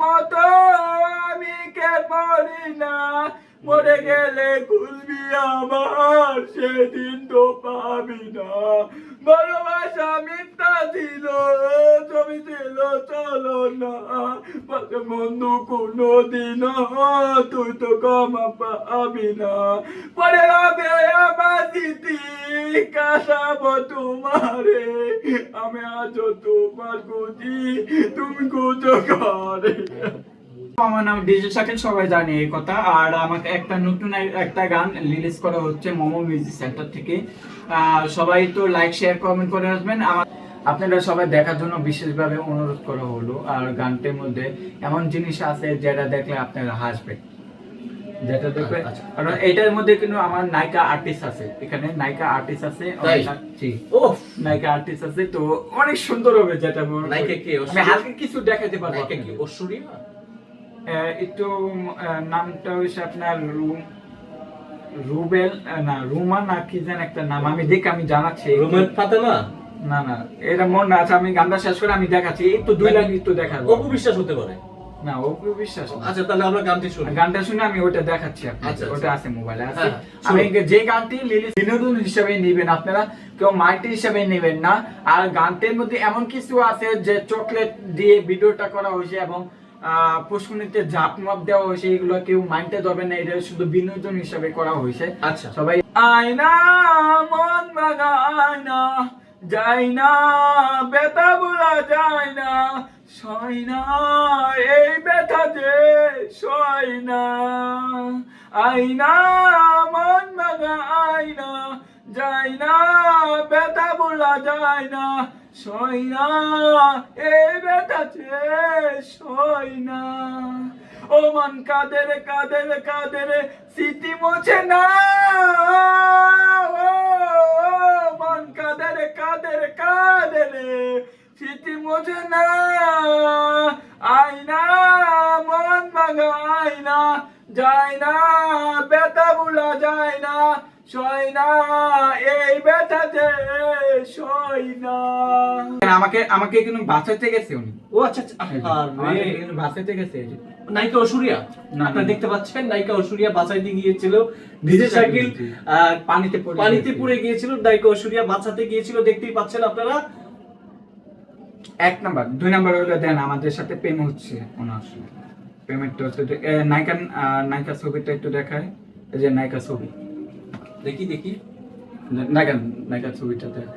মতো আমি কে পড়ি না? মরে গেলে খুলবি আমার, সেদিন তো পাবি না। ভালোবাসা মিথ্যা ছিল। চলো না পাশে বন্ধু কোনো দিন তুই তো পাবি না পরে আমার স্মৃতি কাটাবো তোমারে আমি আছো তোমার তুমি খুঁজো করে আমার নাম ডিজে শাকিল, সবাই জানে এই কথা। আর আমাকে একটা নতুন এক- একটা গান রিলিজ করা হচ্ছে মোমো মিউজিক সেন্টার থেকে। সবাই তো লাইক শেয়ার কমেন্ট করে আসবেন। আমার আপনারা সবাই দেখার জন্য বিশেষভাবে অনুরোধ করা হলো। আর গানটির মধ্যে এমন জিনিস আছে যেটা দেখলে আপনারা হাসবেন যেটা দেখবে আচ্ছা। কারণ এটার মধ্যে কিন্তু আমার নায়িকা আর্টিস্ট আছে। এখানে নায়িকা আর্টিস্ট আছে ও নায়িকা আর্টিস্ট আছে তো অনেক সুন্দর হবে যেটা নায়িকা কে? আমি হালকা কিছু দেখাতে পারব নায়িকা কি। ঐশ্বরিয়া আহ, একটু নামটা হচ্ছে আপনার রুম রুবেল না রুমা না কি যেন একটা নাম আমি দেখ আমি জানাচ্ছি। রোমেন ফাতেমা? না না এটা মন আছে আমি গানটা শেষ করে আমি দেখাচ্ছি একটু দুই লাইন একটু দেখাবো। অপু বিশ্বাস হতে পারে। না অপু বিশ্বাস আচ্ছা তাহলে আমরা গানটি শুনি। গানটা শুনে আমি ওটা দেখাচ্ছি আপনাকে আচ্ছা, আচ্ছা। ওটা আছে মোবাইলে আছে? হ্যাঁ, আমি যে গানটি লিলি বিনোদন হিসেবে নেবেন আপনারা কেউ মাইটি হিসেবে নেবেন না আর গানটির মধ্যে এমন কিছু আছে যে চকলেট দিয়ে ভিডিওটা করা হয়েছে এবং আহ, পুষ্করণীতে ঝাঁপ মাপ দেওয়া হয়েছে এগুলো কেউ মাইন্ডে ধরবে না এটা শুধু বিনোদন হিসাবে করা হয়েছে। আচ্ছা। সবাই আয়না মন যাই না বেতা বলা যায় না সয় না এই ব্যথা যে সয় না আয়না মন আয়না যাই না বলা যায় না সয় না এই ব্যথা যে সয় না ও মন কাদের কাদের কাদের, স্মৃতি মোছে না ও মন কাদের কাদের কাদের মোছে না আয়না মন ভাঙা আয়না যায় না ব্যথা যায় না সয় না এই ব্যথাতে সয় না আমাকে আমাকে কিন্তু বাঁচাতে গেছে উনি? ও আচ্ছা আচ্ছা আমাকে আরে। কিন্তু বাঁচাতে গেছে নায়িকা না, আপনারা দেখতে পাচ্ছেন নায়িকা ঐশ্বরিয়া বাঁচাইতে গিয়েছিল। DJ cycle. পানিতে পানিতে। পড়ে গিয়েছিল নায়িকা ঐশ্বরিয়া বাঁচাতে গিয়েছিল দেখতেই পাচ্ছেন আপনারা। এক নাম্বার দুই নাম্বার হলো দেন আমাদের সাথে প্রেম হচ্ছে ওনার পেমেন্টটা হচ্ছে যে- এ, নায়িকা নায়িকা ছবিটা একটু দেখায় এই যে নায়িকা ছবি। দেখি দেখি। নায়িকা নায়িকা ছবিটা দেখায়।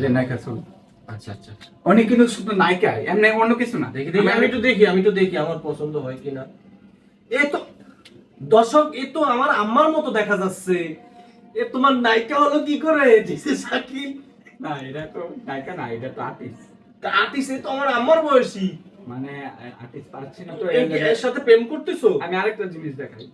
যে নায়িকা ছবি। আচ্ছা আচ্ছা আচ্ছা। উনি কিন্তু শুধু নায়িকা এমনি অন্য কিছু না। দেখি দেখি। আমি একটু দেখি আমি একটু দেখি আমার পছন্দ হয় কিনা। এ তো দর্শক এ তো আমার আম্মার মতো দেখা যাচ্ছে। এ তোমার নায়িকা হলো কি করে? শাকিল না এটা তো না এটা তো আর্টিস্ট তো আমার আম্মার বয়সী। মানে আর্টিস্ট পাচ্ছি না তো এর সাথে প্রেম করতেছো? আমি আরেকটা জিনিস দেখাই।